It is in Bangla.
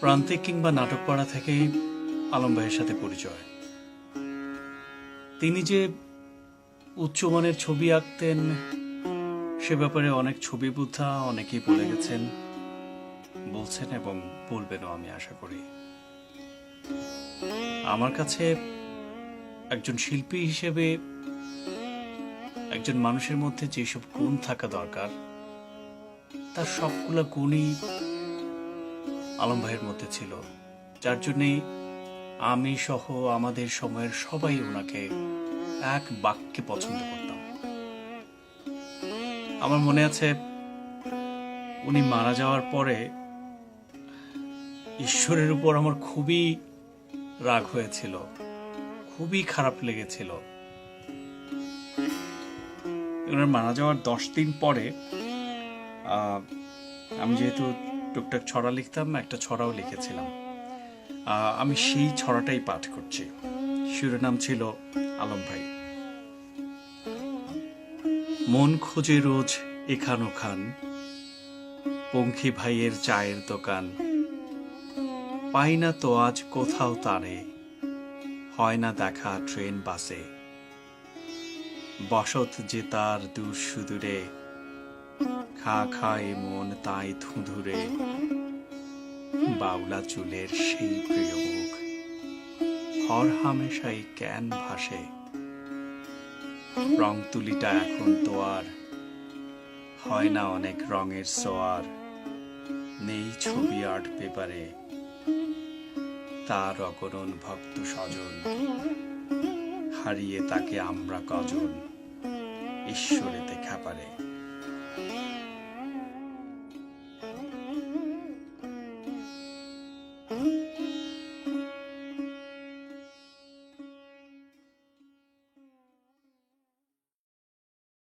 প্রান্তিক কিংবা নাটক পড়া থেকেই আলম ভাইয়ের সাথে পরিচয়। তিনি যে উচ্চমানের ছবি আঁকতেন, সে ব্যাপারে অনেক ছবি বুদ্ধা অনেকেই বলে গেছেন। বলছেন এবং বলবেনও আমি আশা করি। আমার কাছে একজন শিল্পী হিসেবে একজন মানুষের মধ্যে যেসব গুণ থাকা দরকার, তার সবগুলা গুণই আলম ভাইয়ের মধ্যে ছিল। যার জন্যে আমি সহ আমাদের সময়ের সবাই ওনাকে এক বাক্যে পছন্দ করতাম। আমার মনে আছে, উনি মারা যাওয়ার পরে ঈশ্বরের উপর আমার খুবই রাগ হয়েছিল। খুবই খারাপ লেগেছিল। ওনার মারা যাওয়ার দশ দিন পরে আমি যেহেতু টুকটাক ছড়া লিখতাম, একটা ছড়াও লিখেছিলাম। আমি সেই ছড়াটাই পাঠ করছি। শিরোনাম ছিল আলম ভাই। মন খোঁজে রোজ এখান ওখান, পঙ্খী ভাইয়ের চায়ের দোকান। পাই না তো আজ কোথাও তারে। হয় না দেখা ট্রেন বাসে। বসত যে তার দূর সুদূরে, খা খায় মন তাই ধুধুরে। বাউলা চুলের সেই প্রিয় মুখ, হর হামেশাই ক্যান ভাসে। রং তুলিটা এখন তো আর, হয় না অনেক রঙের সোয়ার। নেই ছবি আর্ট পেপারে। তার অকরণ ভক্ত স্বজন হারিয়ে তাকে আমরা কজন ঈশ্বরে দেখা পারে Mm-hmm.